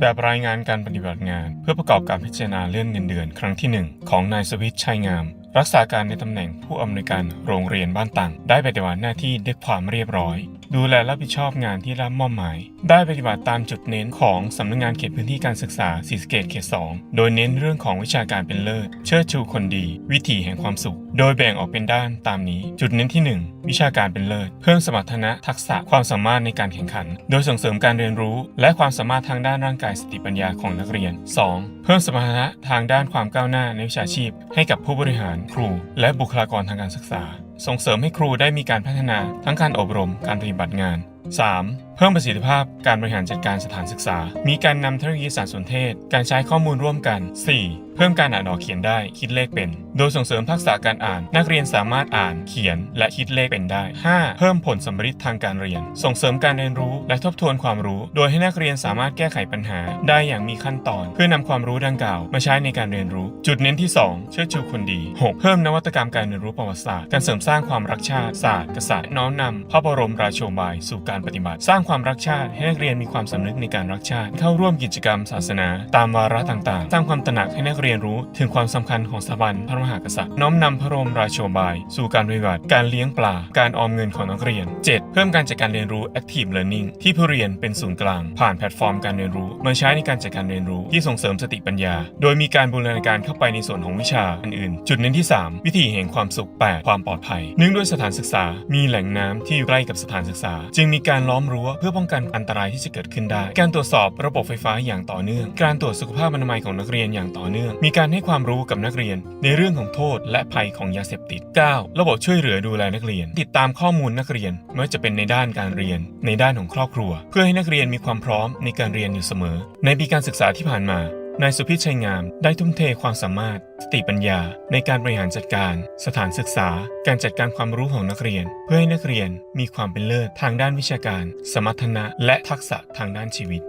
แบบรายงานการปฏิบัติงาน เพื่อประกอบการพิจารณาเลื่อนเงินเดือน ครั้งที่ 1 ของนายสวิตชัยงาม รักษาการในตำแหน่งผู้อำนวยการโรงเรียนบ้านตังได้ปฏิบัติหน้าที่ด้วยความเรียบร้อย ดูแลรับผิดชอบงานที่รับมอบหมาย ได้ปฏิบัติตามจุดเน้นของสำนักงานเขตพื้นที่การศึกษาศรีสะเกษเขต 2 โดยเน้นเรื่องของวิชาการเป็นเลิศ เชิดชูคนดี วิถีแห่งความสุข โดยแบ่งออกเป็นด้านตามนี้ จุดเน้นที่ 1 วิชาการเป็นเลิศ เพิ่มสมรรถนะทักษะความสามารถในการแข่งขัน โดยส่งเสริมการเรียนรู้ และความสามารถทางด้านร่างกายสติปัญญาของนักเรียน 2. เพิ่มสมรรถนะทางด้านความก้าวหน้าในวิชาชีพ ให้กับผู้บริหารครู และบุคลากรทางการศึกษา ส่งเสริมให้ครูได้มีการพัฒนาทั้งการอบรมการปฏิบัติงาน 3. เพิ่มประสิทธิภาพการบริหารจัดการสถานศึกษา มีการนำเทคโนโลยีสารสนเทศ การใช้ข้อมูลร่วมกัน 4. เพิ่มการอ่านออกเขียนได้ คิดเลขเป็น โดยส่งเสริมทักษะการอ่าน นักเรียนสามารถอ่าน เขียน และคิดเลขเป็นได้ 5. เพิ่มผลสำฤทธิ์ทางการเรียน ส่งเสริมการเรียนรู้ และทบทวนความรู้ โดยให้นักเรียนสามารถแก้ไขปัญหา ได้อย่างมีขั้นตอน เพื่อนำความรู้ดังกล่าว มาใช้ในการเรียนรู้ จุดเน้นที่ 2 เชิดชูคนดี 6. เพิ่มนวัตกรรมการเรียนรู้ประวัติศาสตร์ การเสริมสร้างความรักชาติศาสตร์กษัตริย์น้อมนำพระบรมราโชบายสู่การปฏิบัติสร้างความรักชาติให้นักเรียนมีความสำนึกในการรักชาติ เข้าร่วมกิจกรรมศาสนา ตามวาระต่างๆ สร้างความตระหนักให้นักเรียนรู้ถึงความสำคัญของสถาบันพระมหากษัตริย์ น้อมนำพระบรมราโชบาย สู่การปฏิบัติ การเลี้ยงปลา การออมเงินของนักเรียน 7. เพิ่มการจัดการเรียนรู้ active learning ที่ผู้เรียนเป็นศูนย์กลาง ผ่านแพลตฟอร์มการเรียนรู้มาใช้ในการจัดการเรียนรู้ที่ส่งเสริมสติปัญญา โดยมีการบูรณาการเข้าไปในส่วนของวิชาอื่นๆจุดเน้นที่ 3 วิธีแห่งความสุข 8 ความปลอดภัยเนื่องด้วยสถานศึกษา มีแหล่งน้ำที่อยู่ใกล้กับสถานศึกษา จึงมีการล้อมรั้วเพื่อป้องกันอันตรายที่จะเกิดขึ้นได้ การตรวจสอบระบบไฟฟ้าอย่างต่อเนื่อง การตรวจสุขภาพอนามัยของนักเรียนอย่างต่อเนื่อง มีการให้ความรู้กับนักเรียน ในเรื่องของโทษและภัยของยาเสพติด 9. ระบบช่วยเหลือดูแลนักเรียน ติดตามข้อมูลนักเรียนไม่ว่าจะเป็นในด้านการเรียน ในด้านของครอบครัว เพื่อให้นักเรียนมีความพร้อมในการเรียนอยู่เสมอ ในปีการศึกษาที่ผ่านมา นายสุพิชัยงามได้ทุ่มเทความสามารถ สติปัญญา ในการบริหารจัดการ สถานศึกษา การจัดการความรู้ของนักเรียน เพื่อให้นักเรียนมีความเป็นเลิศทางด้านวิชาการ สมรรถนะ และทักษะทางด้านชีวิต